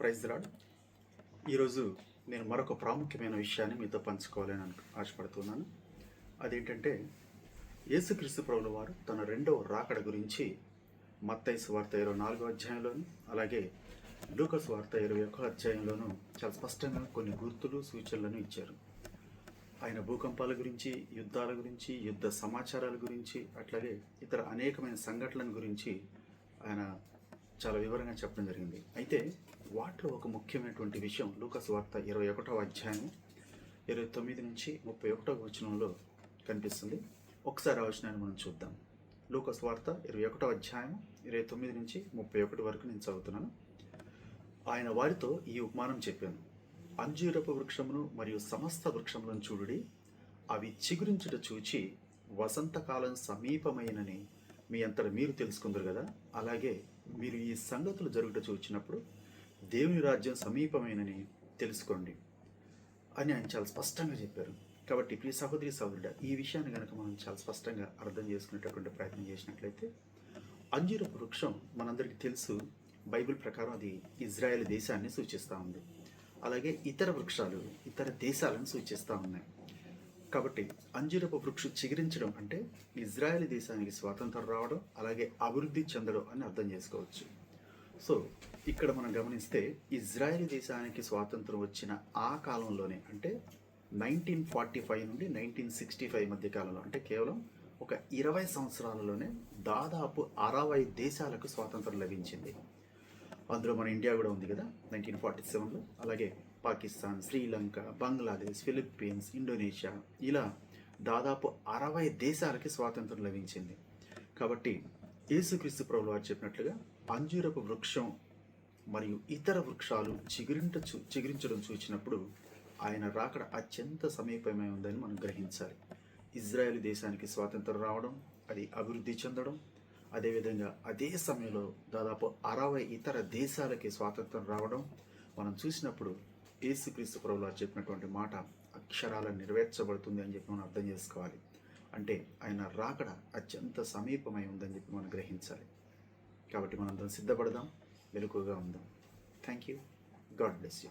Praise lord ఈరోజు నేను మరొక ప్రాముఖ్యమైన విషయాన్ని మీతో పంచుకోవాలని అను ఆశపడుతున్నాను. అదేంటంటే యేసుక్రీస్తు ప్రభుల వారు తన రెండవ రాకడ గురించి మత్తైసు వార్త ఇరవై నాలుగో అధ్యాయంలోను అలాగే లూకస్ వార్త ఇరవై ఒక్కో అధ్యాయంలోనూ చాలా స్పష్టంగా కొన్ని గుర్తులు సూచనలను ఇచ్చారు. ఆయన భూకంపాల గురించి యుద్ధాల గురించి యుద్ధ సమాచారాల గురించి అట్లాగే ఇతర అనేకమైన సంఘటనల గురించి ఆయన చాలా వివరంగా చెప్పడం జరిగింది. అయితే వాటిలో ఒక ముఖ్యమైనటువంటి విషయం లూకస్ వార్త ఇరవై ఒకటవ అధ్యాయం ఇరవై తొమ్మిది నుంచి ముప్పై ఒకటవ వచనంలో కనిపిస్తుంది. ఒకసారి ఆ వచనాన్ని మనం చూద్దాం. లూకస్ వార్త ఇరవై ఒకటవ అధ్యాయం ఇరవై తొమ్మిది నుంచి ముప్పై ఒకటి వరకు నేను చదువుతున్నాను. ఆయన వారితో ఈ ఉపమానం చెప్పాను. అంజూరపు వృక్షమును మరియు సమస్త వృక్షములను చూడుడి. అవి చిగురించుట చూచి వసంతకాలం సమీపమైనని మీ అంతట మీరు తెలుసుకుందరు కదా? అలాగే మీరు ఈ సంగతులు జరుగుట చూచినప్పుడు దేవుని రాజ్యం సమీపమైనని తెలుసుకోండి అని ఆయన చాలా స్పష్టంగా చెప్పారు. కాబట్టి ప్రియ సహోదరి సహోదరుడ ఈ విషయాన్ని కనుక మనం చాలా స్పష్టంగా అర్థం చేసుకునేటటువంటి ప్రయత్నం చేసినట్లయితే అంజీర వృక్షం మనందరికీ తెలుసు. బైబిల్ ప్రకారం అది ఇజ్రాయెల్ దేశాన్ని సూచిస్తూ ఉంది. అలాగే ఇతర వృక్షాలు ఇతర దేశాలను సూచిస్తూ ఉన్నాయి. కాబట్టి అంజీరపు వృక్షం చిగురించడం అంటే ఇజ్రాయెల్ దేశానికి స్వాతంత్రం రావడం అలాగే అభివృద్ధి చెందడం అని అర్థం చేసుకోవచ్చు. సో ఇక్కడ మనం గమనిస్తే ఇజ్రాయెల్ దేశానికి స్వాతంత్రం వచ్చిన ఆ కాలంలోనే అంటే నైన్టీన్ ఫార్టీ ఫైవ్ నుండి నైన్టీన్ సిక్స్టీ ఫైవ్ మధ్య కాలంలో అంటే కేవలం ఒక ఇరవై సంవత్సరాలలోనే దాదాపు అరవై దేశాలకు స్వాతంత్రం లభించింది. అందులో మన ఇండియా కూడా ఉంది కదా నైన్టీన్ ఫార్టీ సెవెన్లో అలాగే పాకిస్తాన్ శ్రీలంక బంగ్లాదేశ్ ఫిలిప్పీన్స్ ఇండోనేషియా ఇలా దాదాపు అరవై దేశాలకి స్వాతంత్రం లభించింది. కాబట్టి యేసుక్రీస్తు ప్రభులు వారు చెప్పినట్లుగా అంజూరపు వృక్షం మరియు ఇతర వృక్షాలు చిగురింట చూ చిగురించడం చూచినప్పుడు ఆయన రాకడ అత్యంత సమీపమై ఉందని మనం గ్రహించాలి. ఇజ్రాయెల్ దేశానికి స్వాతంత్రం రావడం అది అభివృద్ధి చెందడం అదేవిధంగా అదే సమయంలో దాదాపు అరవై ఇతర దేశాలకి స్వాతంత్రం రావడం మనం చూసినప్పుడు ఏసుక్రీస్తు ప్రభులా చెప్పినటువంటి మాట అక్షరాల నెరవేర్చబడుతుంది అని చెప్పి మనం అర్థం చేసుకోవాలి. అంటే ఆయన రాకడ అత్యంత సమీపమై ఉందని చెప్పి మనం గ్రహించాలి. కాబట్టి మనందరం సిద్ధపడదాం మెలకుగా ఉందాం. Thank you God bless you